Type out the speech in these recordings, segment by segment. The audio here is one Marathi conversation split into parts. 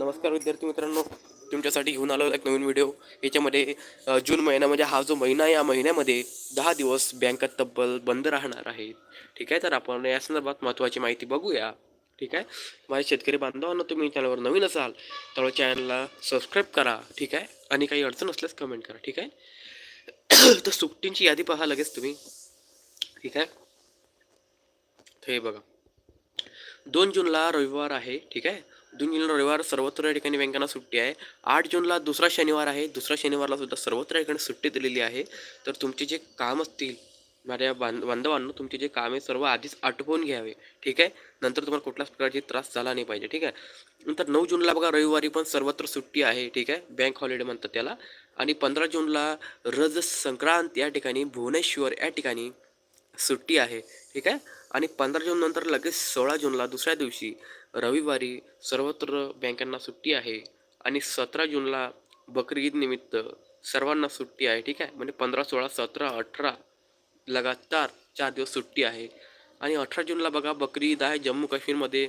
नमस्कार विद्यार्थी मित्रांनो तुमच्यासाठी घेऊन आलो एक नवीन व्हिडिओ याच्यामध्ये जून महिना म्हणजे हा जो महिना आहे, या महिन्यामध्ये दहा दिवस बँका तब्बल बंद राहणार आहेत ठीक आहे? तर आपण या संदर्भात महत्त्वाची माहिती बघूया. ठीक आहे? माझ्या शेतकरी बांधवांना तुम्ही चॅनलवर नवीन असाल तर चॅनलला सबस्क्राईब करा. ठीक आहे? आणि काही अडचण असल्यास कमेंट करा. ठीक आहे? तर सुट्टींची यादी पहा लगेच तुम्ही. ठीक आहे? तर हे बघा. दोन जूनला रविवार आहे. ठीक आहे? दोन जूनला रविवार सर्वत्र या ठिकाणी बँकांना सुट्टी आहे. आठ जूनला दुसरा शनिवार आहे. दुसऱ्या शनिवारला सुद्धा सर्वत्र या ठिकाणी सुट्टी दिलेली आहे. तर तुमचे जे काम असतील माझ्या बांध बांधवांनो तुमचे जे काम आहे सर्व आधीच आटोपून घ्यावे. ठीक आहे? नंतर तुम्हाला कुठल्याच प्रकारचे त्रास झाला नाही पाहिजे. ठीक आहे? नंतर नऊ जूनला बघा रविवारी पण सर्वत्र सुट्टी आहे. ठीक आहे? बँक हॉलिडे म्हणतात त्याला. आणि पंधरा जूनला रज संक्रांत या ठिकाणी भुवनेश्वर या ठिकाणी सुट्टी आहे ठीक आहे? आणि पंधरा जून नंतर लगेच सोळा जूनला दुसऱ्या दिवशी रविवारी सर्वत्र बँकांना सुट्टी आहे आणि सतरा जूनला बकरी ईद निमित्त सर्वांना सुट्टी आहे ठीक आहे? म्हणजे पंधरा सोळा सतरा अठरा लगातार चार दिवस सुट्टी आहे. आणि अठरा जूनला बघा बकरी ईद आहे जम्मू काश्मीरमध्ये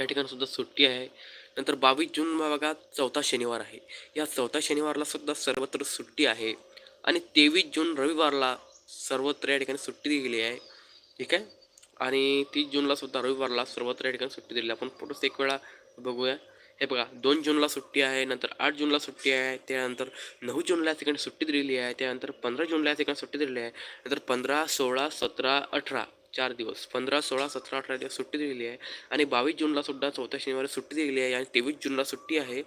या ठिकाणीसुद्धा सुट्टी आहे. नंतर बावीस जून बघा चौथा शनिवार आहे. या चौथा शनिवारला सुद्धा सर्वत्र सुट्टी आहे. आणि तेवीस जून रविवारला सर्वत्र या ठिकाणी सुट्टी दिलेली आहे. ठीक आहे? आणि तीस जूनला सुद्धा रविवारला सर्वत्र या ठिकाणी सुट्टी दिली आहे. आपण फोटोच एक वेळा बघूया. हे बघा दोन जूनला सुट्टी आहे नंतर आठ जूनला सुट्टी आहे त्यानंतर नऊ जूनला या ठिकाणी सुट्टी दिलेली आहे त्यानंतर पंधरा जूनला या ठिकाणी सुट्टी दिलेली आहे नंतर पंधरा सोळा सतरा अठरा चार दिवस. पंधरा सोळा सतरा अठरा दिवस सुट्टी दिलेली आहे. आणि बावीस जूनला सुद्धा चौथ्या शनिवारी सुट्टी दिलेली आहे आणि तेवीस जूनला सुट्टी आहे.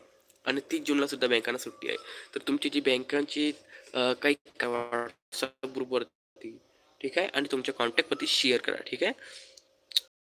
आणि तीस जूनला सुद्धा बँकांना सुट्टी आहे. तर तुमची जी बँकांची काही व्हॉट्सअप ग्रुपवरती ठीक आहे? आणि तुमच्या कॉन्टॅक्टवरती शेअर करा ठीक आहे?